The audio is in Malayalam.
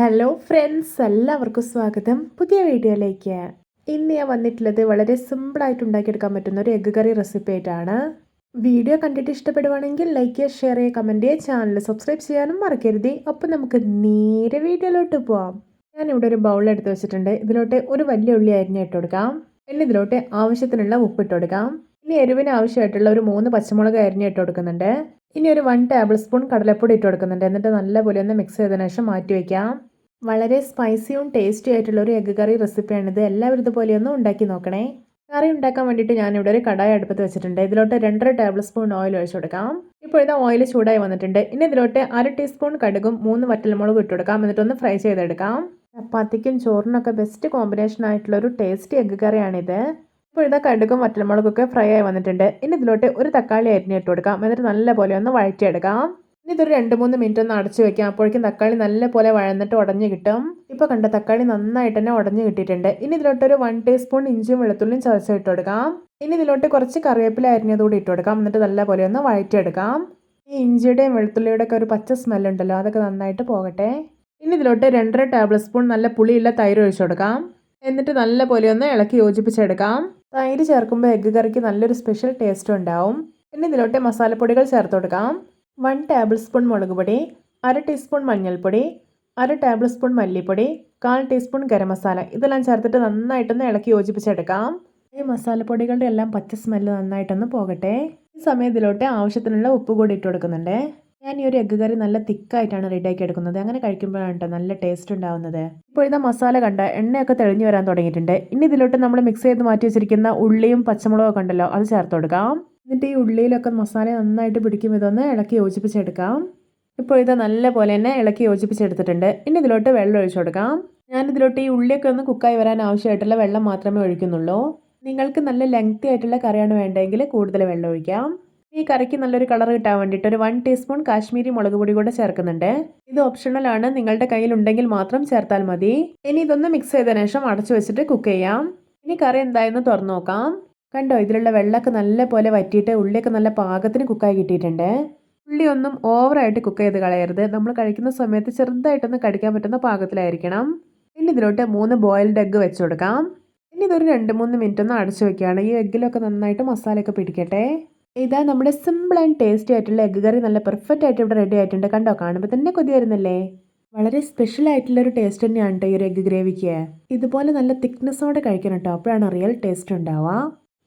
ഹലോ ഫ്രണ്ട്സ് എല്ലാവർക്കും സ്വാഗതം. പുതിയ വീഡിയോയിലേക്ക്. ഇന്ന് ഞാൻ വന്നിട്ടുള്ളത് വളരെ സിമ്പിളായിട്ട് ഉണ്ടാക്കിയെടുക്കാൻ പറ്റുന്ന ഒരു എഗ്ഗ് കറി റെസിപ്പി ആയിട്ടാണ്. വീഡിയോ കണ്ടിട്ട് ഇഷ്ടപ്പെടുവാണെങ്കിൽ ലൈക്ക് ചെയ്യുക ഷെയർ ചെയ്യുക കമന്റ് ചെയ്യുക ചാനൽ സബ്സ്ക്രൈബ് ചെയ്യാനും മറക്കരുത്. അപ്പോൾ നമുക്ക് നേരെ വീഡിയോയിലോട്ട് പോവാം. ഞാനിവിടെ ഒരു ബൗൾ എടുത്ത് വെച്ചിട്ടുണ്ട്. ഇതിലോട്ട് ഒരു വലിയ ഉള്ളി അരിഞ്ഞിട്ട് കൊടുക്കാം. പിന്നെ ഇതിലോട്ട് ആവശ്യത്തിനുള്ള ഉപ്പ് ഇട്ട് കൊടുക്കാം. ഇനി എരിവിന് ആവശ്യമായിട്ടുള്ള ഒരു മൂന്ന് പച്ചമുളക് അരിഞ്ഞിട്ട് കൊടുക്കുന്നുണ്ട്. ഇനി ഒരു വൺ ടേബിൾ സ്പൂൺ കടലപ്പൊടി ഇട്ട് കൊടുക്കുന്നുണ്ട്. എന്നിട്ട് നല്ലപോലെ ഒന്ന് മിക്സ് ചെയ്തതിനു ശേഷം മാറ്റി വയ്ക്കാം വളരെ സ്പൈസിയും ടേസ്റ്റി ആയിട്ടുള്ള ഒരു എഗ്ഗ് കറി റെസിപ്പിയാണിത് എല്ലാവരും ഇതുപോലെ ഒന്ന് ഉണ്ടാക്കി നോക്കണേ. കറി ഉണ്ടാക്കാൻ വേണ്ടിയിട്ട് ഞാനിവിടെ ഒരു കടായി അടുപ്പത്ത് വെച്ചിട്ടുണ്ട്. ഇതിലോട്ട് രണ്ടര ടേബിൾ സ്പൂൺ ഓയിൽ ഒഴിച്ചു കൊടുക്കാം. ഇപ്പോൾ ഇത് ഓയിൽ ചൂടായി വന്നിട്ടുണ്ട്. ഇനി ഇതിലോട്ട് അര ടീസ്പൂൺ കടുകും മൂന്ന് വറ്റൽമുളകും ഇട്ട് കൊടുക്കാം. എന്നിട്ടൊന്ന് ഫ്രൈ ചെയ്തെടുക്കാം. ചപ്പാത്തിക്കും ചോറിനൊക്കെ ബെസ്റ്റ് കോമ്പിനേഷൻ ആയിട്ടുള്ള ഒരു ടേസ്റ്റി എഗ്ഗ് കറിയാണിത് ഇപ്പോൾ ഇതാ കടുകും വറ്റൽമുളകൊക്കെ ഫ്രൈ ആയി വന്നിട്ടുണ്ട്. ഇനി ഇതിലോട്ട് ഒരു തക്കാളി അരിഞ്ഞിട്ട് കൊടുക്കാം. എന്നിട്ട് നല്ലപോലെ ഒന്ന് വഴറ്റിയെടുക്കാം. ഇനി ഇതൊരു രണ്ട് മൂന്ന് മിനിറ്റ് ഒന്ന് അടച്ചു വെക്കാം. അപ്പോഴേക്കും തക്കാളി നല്ലപോലെ വഴന്നിട്ട് ഉടഞ്ഞു കിട്ടും. ഇപ്പോൾ കണ്ട തക്കാളി നന്നായിട്ട് തന്നെ ഉടഞ്ഞു കിട്ടിയിട്ടുണ്ട്. ഇനി ഇതിലോട്ടൊരു വൺ ടീസ്പൂൺ ഇഞ്ചിയും വെളുത്തുള്ളിയും ചതച്ച് ഇട്ട് കൊടുക്കാം ഇനി ഇതിലോട്ട് കുറച്ച് കറിവേപ്പില അരിഞ്ഞതുകൂടി ഇട്ട് കൊടുക്കാം എന്നിട്ട് നല്ലപോലെ ഒന്ന് വഴറ്റിയെടുക്കാം. ഈ ഇഞ്ചിയുടെയും വെളുത്തുള്ളിയുടെ ഒക്കെ ഒരു പച്ച സ്മെല്ലുണ്ടല്ലോ അതൊക്കെ നന്നായിട്ട് പോകട്ടെ. ഇനി ഇതിലോട്ട് രണ്ടര ടേബിൾ സ്പൂൺ നല്ല പുളിയുള്ള തൈര് ഒഴിച്ചു കൊടുക്കാം എന്നിട്ട് നല്ലപോലെ ഒന്ന് ഇളക്കി യോജിപ്പിച്ചെടുക്കാം. തൈര് ചേർക്കുമ്പോൾ എഗ്ഗ് കറിക്ക് നല്ലൊരു സ്പെഷ്യൽ ടേസ്റ്റ് ഉണ്ടാവും. പിന്നെ ഇതിലോട്ട് മസാലപ്പൊടികൾ ചേർത്ത് കൊടുക്കാം വൺ ടേബിൾ സ്പൂൺ മുളക് പൊടി അര ടീസ്പൂൺ മഞ്ഞൾപ്പൊടി അര ടേബിൾ സ്പൂൺ മല്ലിപ്പൊടി കാൽ ടീസ്പൂൺ ഗരം മസാല. ഇതെല്ലാം ചേർത്തിട്ട് നന്നായിട്ടൊന്ന് ഇളക്കി യോജിപ്പിച്ചെടുക്കാം. ഈ മസാലപ്പൊടികളുടെ എല്ലാം പച്ച സ്മെല്ല് നന്നായിട്ടൊന്ന് പോകട്ടെ. ഈ സമയത്തിലോട്ട് ആവശ്യത്തിനുള്ള ഉപ്പ് കൂടി ഇട്ട് കൊടുക്കുന്നുണ്ട്. ഞാൻ ഈ ഒരു എഗ്ഗ് കറി നല്ല തിക്കായിട്ടാണ് റെഡിയാക്കി എടുക്കുന്നത്. അങ്ങനെ കഴിക്കുമ്പോഴാണ് കേട്ടോ നല്ല ടേസ്റ്റ് ഉണ്ടാവുന്നത്. ഇപ്പോഴത്തെ മസാല കണ്ട എണ്ണയൊക്കെ തെളിഞ്ഞു വരാൻ തുടങ്ങിയിട്ടുണ്ട്. ഇനി ഇതിലോട്ട് നമ്മൾ മിക്സ് ചെയ്ത് മാറ്റി വെച്ചിരിക്കുന്ന ഉള്ളിയും പച്ചമുളകും ഒക്കെ ഉണ്ടല്ലോ അത് ചേർത്ത് കൊടുക്കാം. എന്നിട്ട് ഈ ഉള്ളിയിലൊക്കെ മസാല നന്നായിട്ട് പിടിക്കും. ഇതൊന്ന് ഇളക്കി യോജിപ്പിച്ചെടുക്കാം. ഇപ്പോൾ ഇത് നല്ല പോലെ തന്നെ ഇളക്കി യോജിപ്പിച്ചെടുത്തിട്ടുണ്ട്. ഇനി ഇതിലോട്ട് വെള്ളം ഒഴിച്ചു കൊടുക്കാം. ഞാനിതിലോട്ട് ഈ ഉള്ളിയൊക്കെ ഒന്ന് കുക്കായി വരാൻ ആവശ്യമായിട്ടുള്ള വെള്ളം മാത്രമേ ഒഴിക്കുന്നുള്ളൂ. നിങ്ങൾക്ക് നല്ല ലെങ്തി ആയിട്ടുള്ള കറിയാണ് വേണ്ടതെങ്കിൽ കൂടുതൽ വെള്ളം ഒഴിക്കാം. ഈ കറിക്ക് നല്ലൊരു കളർ കിട്ടാൻ വേണ്ടിയിട്ട് ഒരു വൺ ടീസ്പൂൺ കാശ്മീരി മുളക് പൊടി കൂടെ ചേർക്കുന്നുണ്ട്. ഇത് ഓപ്ഷണൽ ആണ്. നിങ്ങളുടെ കയ്യിൽ ഉണ്ടെങ്കിൽ മാത്രം ചേർത്താൽ മതി. ഇനി ഇതൊന്ന് മിക്സ് ചെയ്തതിനു ശേഷം അടച്ചു വെച്ചിട്ട് കുക്ക് ചെയ്യാം. ഇനി കറി എന്തായെന്ന് തുറന്നു നോക്കാം. കണ്ടോ? ഇതിലുള്ള വെള്ളമൊക്കെ നല്ല പോലെ വറ്റിയിട്ട് ഉള്ളിയൊക്കെ നല്ല പാകത്തിന് കുക്കായി കിട്ടിയിട്ടുണ്ട്. ഉള്ളി ഒന്നും ഓവറായിട്ട് കുക്ക് ചെയ്ത് കളയരുത്. നമ്മൾ കഴിക്കുന്ന സമയത്ത് ചെറുതായിട്ടൊന്ന് കടിക്കാൻ പറ്റുന്ന പാകത്തിലായിരിക്കണം. ഇനി ഇതിലോട്ട് മൂന്ന് ബോയിൽഡ് എഗ്ഗ് വെച്ച് കൊടുക്കാം. ഇനി ഇതൊരു രണ്ട് മൂന്ന് മിനിറ്റ് ഒന്ന് അടച്ചു വെക്കുകയാണ്. ഈ എഗ്ഗിലൊക്കെ നന്നായിട്ട് മസാലയൊക്കെ പിടിക്കട്ടെ. ഇതാ നമ്മുടെ സിമ്പിൾ ആൻഡ് ടേസ്റ്റി ആയിട്ടുള്ള എഗ്ഗ് കറി നല്ല പെർഫെക്റ്റ് ആയിട്ട് ഇവിടെ റെഡി ആയിട്ടുണ്ട്. കണ്ടോ? കാണുമ്പോൾ തന്നെ കൊതി വരുന്നല്ലേ? വളരെ സ്പെഷ്യൽ ആയിട്ടുള്ള ഒരു ടേസ്റ്റ് തന്നെയാണ് കേട്ടോ ഈ ഒരു എഗ്ഗ് ഗ്രേവിക്ക് ഇതുപോലെ നല്ല തിക്നെസ്സോടെ കഴിക്കണം കേട്ടോ അപ്പോഴാണ് റിയൽ ടേസ്റ്റ് ഉണ്ടാവുക.